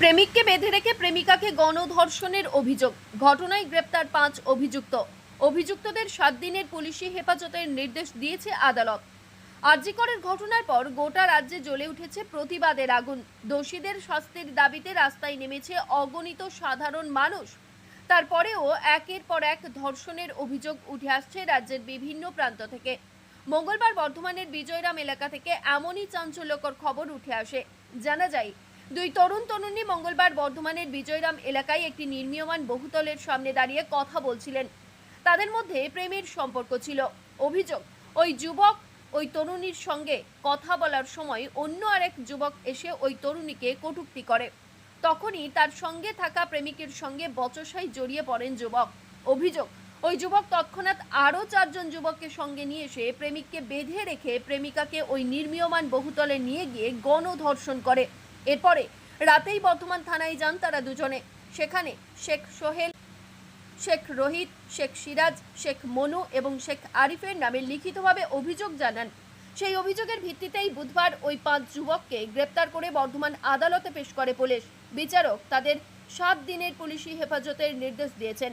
প্রেমিককে বেঁধে রেখে প্রেমিকাকে গণধর্ষণের অভিযোগ। ঘটনায় গ্রেপ্তার পাঁচ অভিযুক্ত। অভিযুক্তদের সাত দিনের পুলিশি হেফাজতের নির্দেশ দিয়েছে আদালত। আরজিকরের ঘটনার পর গোটা রাজ্যে জ্বলে উঠেছে প্রতিবাদের আগুন। দোষীদের শাস্তির দাবিতে রাস্তায় নেমেছে অগণিত সাধারণ মানুষ। তারপরেও একের পর এক ধর্ষণের অভিযোগ উঠে আসছে রাজ্যের বিভিন্ন প্রান্ত থেকে। মঙ্গলবার বর্ধমানের বিজয়রাম এলাকা থেকে এমনই চাঞ্চল্যকর খবর উঠে আসে। জানা যায় দুই তরুণ তরুণী মঙ্গলবার বর্ধমানের বিজয়রাম এলাকায় একটি নির্মীয়মান বহুতলের সামনে দাঁড়িয়ে কথা বলছিলেন। তাদের মধ্যে প্রেমের সম্পর্ক ছিল। অভিযোগ, ওই যুবক ওই তরুণীর সঙ্গে কথা বলার সময় অন্য আরেক যুবক এসে ওই তরুণীকে কটূক্তি করে। তখনই তার সঙ্গে থাকা প্রেমিকের সঙ্গে বচসায় জড়িয়ে পড়েন যুবক। অভিযোগ, ওই যুবক তৎক্ষণাৎ আরও চারজন যুবককে সঙ্গে নিয়ে এসে প্রেমিককে বেঁধে রেখে প্রেমিকাকে ওই নির্মীয়মান বহুতলে নিয়ে গিয়ে গণধর্ষণ করে। এরপরে রাতেই বর্ধমান থানায় যান তারা দুজনে। সেখানে শেখ সোহেল, শেখ রোহিত, শেখ সিরাজ, শেখ মনু এবং শেখ আরিফের নামে লিখিতভাবে অভিযোগ জানান। সেই অভিযোগের ভিত্তিতেই বুধবার ওই পাঁচ যুবককে গ্রেপ্তার করে বর্ধমান আদালতে পেশ করে পুলিশ। বিচারক তাদের সাত দিনের পুলিশি হেফাজতের নির্দেশ দিয়েছেন।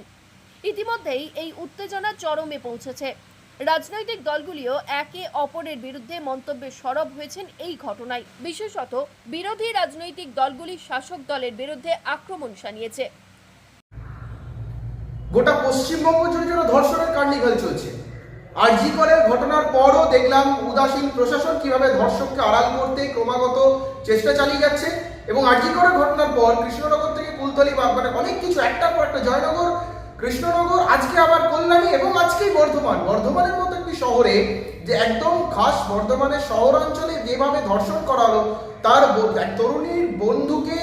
ইতিমধ্যেই এই উত্তেজনা চরমে পৌঁছেছে। রাজনৈতিক দলগুলিও একে অপরের বিরুদ্ধে মন্তব্যে সরব হয়েছেন এই ঘটনায়। বিশেষত বিরোধী রাজনৈতিক দলগুলি শাসক দলের বিরুদ্ধে আক্রমণ শানিয়েছে। গোটা পশ্চিমবঙ্গ জুড়ে যেন ধর্ষণের কার্নিভাল চলছে। আরজি করের ঘটনার পরও দেখলাম উদাসীন প্রশাসন কীভাবে ধর্ষককে আড়াল করতে ক্রমাগত চেষ্টা চালিয়ে যাচ্ছে এবং আরজি করের ঘটনার পর কৃষ্ণনগর থেকে কুলতলি বা অনেক কিছু, একটার পর একটা জয়নগর কৃষ্ণনগর, আজকে আবার কল্যাণী এবং আজকেই বর্ধমান। বর্ধমানের মতো একটি শহরে যে একদম খাস বর্ধমানের শহরাঞ্চলে যেভাবে ধর্ষণ করা হলো, তার এক তরুণীর বন্ধুকে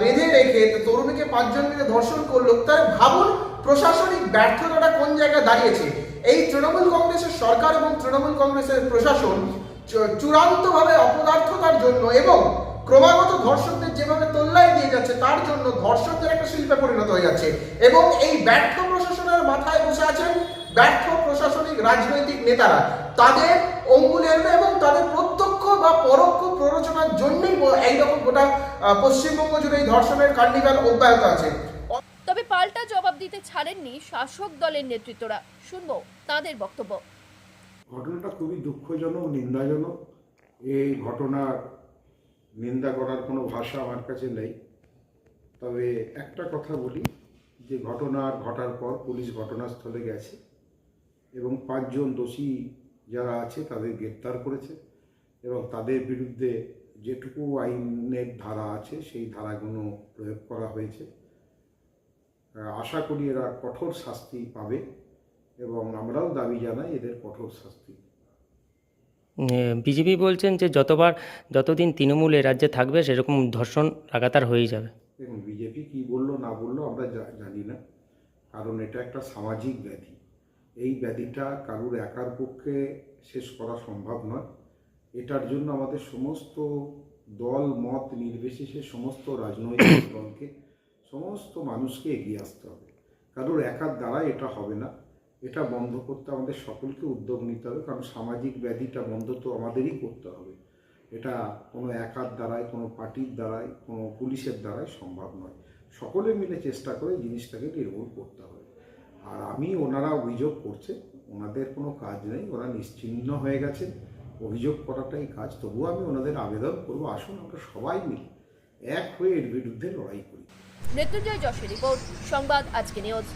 বেঁধে রেখে তরুণীকে পাঁচজন মিলে ধর্ষণ করল, তার ভাবুন প্রশাসনিক ব্যর্থতাটা কোন জায়গায় দাঁড়িয়েছে? এই তৃণমূল কংগ্রেসের সরকার এবং তৃণমূল কংগ্রেসের প্রশাসন চূড়ান্তভাবে অপদার্থতার জন্য এবং ক্রমাগত ধর্ষকদের যেভাবে তোল্লায় দিয়ে যাচ্ছে তার জন্য ধর্ষকদের একটা শিল্পে পরিণত হয়ে যাচ্ছে। এবং এই ব্যর্থ প্রশাসনের মাথায় বসে আছেন ব্যর্থ প্রশাসনিক রাজনৈতিক নেতারা। তাদের অঙ্গুলের এবং তাদের প্রত্যক্ষ বা পরোক্ষ প্ররোচনার জন্যই এইরকম গোটা পশ্চিমবঙ্গ জুড়ে এই ধর্ষণের কার্নিভাল অব্যাহত আছে। তবে পাল্টা জবাব দিতে ছাড়েননি শাসক দলের নেতৃত্বরা। শুনব তাদের বক্তব্য। ঘটনাটা খুবই দুঃখজনক নিন্দাজনক। এই ঘটনার নিন্দা করার কোনো ভাষা আমার কাছে নেই। তবে একটা কথা বলি, যে ঘটনার ঘটার পর পুলিশ ঘটনাস্থলে গেছে এবং পাঁচজন দোষী যারা আছে তাদের গ্রেপ্তার করেছে এবং তাদের বিরুদ্ধে যেটুকু আইনের ধারা আছে সেই ধারাগুলো প্রয়োগ করা হয়েছে। আশা করি এরা কঠোর শাস্তি পাবে এবং আমরাও দাবি জানাই এদের কঠোর শাস্তি। বিজেপি বলছেন যে যতবার, যতদিন তৃণমূল এ রাজ্যে থাকবে সেরকম ধর্ষণ লাগাতার হয়েই যাবে। দেখুন বিজেপি কি বলল না বলল আমরা জানি না। কারণ এটা একটা সামাজিক ব্যাধি। এই ব্যাধিটা কারুর একার পক্ষে শেষ করা সম্ভব নয়। এটার জন্য আমাদের সমস্ত দল মত নির্বিশেষে সমস্ত রাজনৈতিক দলকে সমস্ত মানুষকে এগিয়ে আসতে হবে। কারোর একার দ্বারা এটা হবে না। এটা বন্ধ করতে আমাদের সকলকে উদ্যোগ নিতে হবে। কারণ সামাজিক ব্যাধিটা বন্ধ তো আমাদেরই করতে হবে। এটা কোনো একার দ্বারাই কোনো পার্টির দ্বারাই কোনো পুলিশের দ্বারাই সম্ভব নয়। সকলে মিলে চেষ্টা করে জিনিসটাকে নির্মূল করতে হবে। আর আমি, ওনারা অভিযোগ করছে, ওনাদের কোনো কাজ নেই, ওরা নিশ্চিহ্ন হয়ে গেছে। অভিযোগ করাটাই কাজ। তবুও আমি ওনাদের আবেদন করব, আসুন আমরা সবাই মিলে এক হয়ে এর বিরুদ্ধে লড়াই করি। মৃত্যুঞ্জয় যশের রিপোর্ট, সংবাদ আজকে নিউজ।